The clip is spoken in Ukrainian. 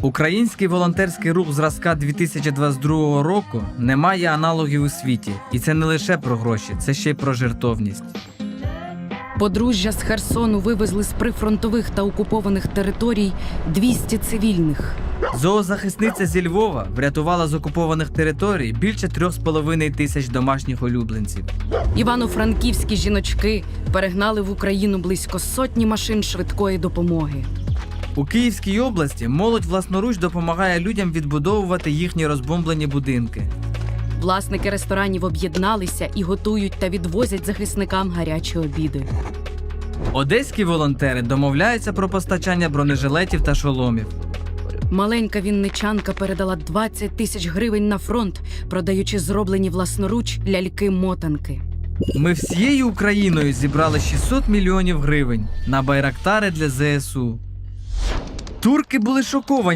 Український волонтерський рух зразка 2022 року не має аналогів у світі, і це не лише про гроші, це ще й про жертовність. Подружжя з Херсону вивезли з прифронтових та окупованих територій 200 цивільних. Зоозахисниця зі Львова врятувала з окупованих територій більше 3,5 тисяч домашніх улюбленців. Івано-франківські жіночки перегнали в Україну близько сотні машин швидкої допомоги. У Київській області молодь власноруч допомагає людям відбудовувати їхні розбомблені будинки. Власники ресторанів об'єдналися і готують та відвозять захисникам гарячі обіди. Одеські волонтери домовляються про постачання бронежилетів та шоломів. Маленька вінничанка передала 20 тисяч гривень на фронт, продаючи зроблені власноруч ляльки-мотанки. Ми всією Україною зібрали 600 мільйонів гривень на байрактари для ЗСУ. Турки були шоковані.